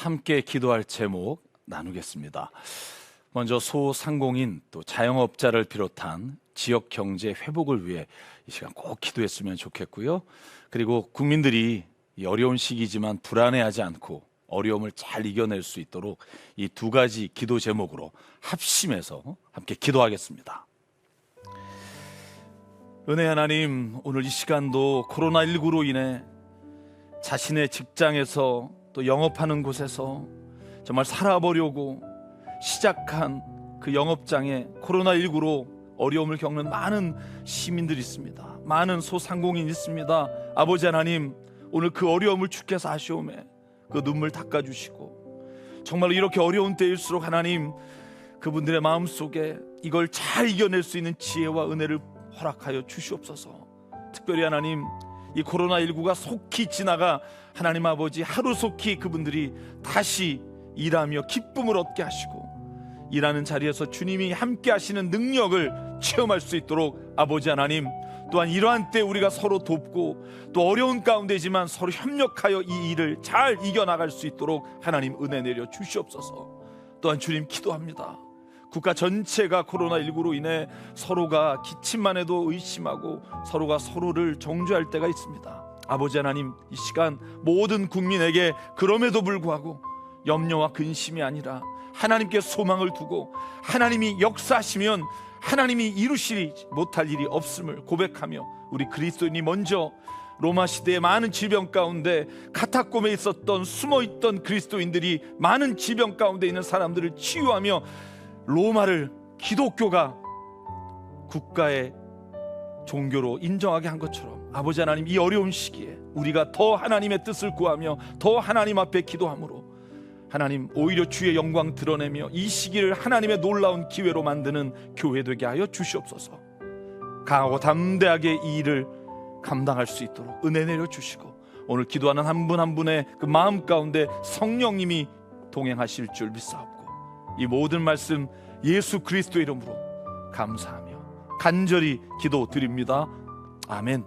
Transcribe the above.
함께 기도할 제목 나누겠습니다. 먼저 소상공인 또 자영업자를 비롯한 지역 경제 회복을 위해 이 시간 꼭 기도했으면 좋겠고요. 그리고 국민들이 이 어려운 시기지만 불안해하지 않고 어려움을 잘 이겨낼 수 있도록 이 두 가지 기도 제목으로 합심해서 함께 기도하겠습니다. 은혜 하나님, 오늘 이 시간도 코로나19로 인해 자신의 직장에서 또 영업하는 곳에서 정말 살아보려고 시작한 그 영업장에 코로나19로 어려움을 겪는 많은 시민들이 있습니다. 많은 소상공인이 있습니다. 아버지 하나님, 오늘 그 어려움을 주께서 아시오매 그 눈물 닦아주시고 정말 이렇게 어려운 때일수록 하나님 그분들의 마음 속에 이걸 잘 이겨낼 수 있는 지혜와 은혜를 허락하여 주시옵소서. 특별히 하나님 이 코로나 19가 속히 지나가 하나님 아버지 하루속히 그분들이 다시 일하며 기쁨을 얻게 하시고 일하는 자리에서 주님이 함께 하시는 능력을 체험할 수 있도록 아버지 하나님 또한 이러한 때 우리가 서로 돕고 또 어려운 가운데지만 서로 협력하여 이 일을 잘 이겨나갈 수 있도록 하나님 은혜 내려 주시옵소서. 또한 주님 기도합니다 국가 전체가 코로나19로 인해 서로가 기침만 해도 의심하고 서로가 서로를 정죄할 때가 있습니다. 아버지 하나님 이 시간 모든 국민에게 그럼에도 불구하고 염려와 근심이 아니라 하나님께 소망을 두고 하나님이 역사하시면 하나님이 이루시리 못할 일이 없음을 고백하며 우리 그리스도인이 먼저 로마 시대의 많은 질병 가운데 카타콤에 있었던 숨어 있던 그리스도인들이 많은 질병 가운데 있는 사람들을 치유하며 로마를 기독교가 국가의 종교로 인정하게 한 것처럼 아버지 하나님 이 어려운 시기에 우리가 더 하나님의 뜻을 구하며 더 하나님 앞에 기도함으로 하나님 오히려 주의 영광 드러내며 이 시기를 하나님의 놀라운 기회로 만드는 교회 되게 하여 주시옵소서. 강하고 담대하게 이 일을 감당할 수 있도록 은혜 내려 주시고 오늘 기도하는 한 분한 분의 그 마음 가운데 성령님이 동행하실 줄 믿사옵고 이 모든 말씀 예수 그리스도 이름으로 감사하며 간절히 기도드립니다. 아멘.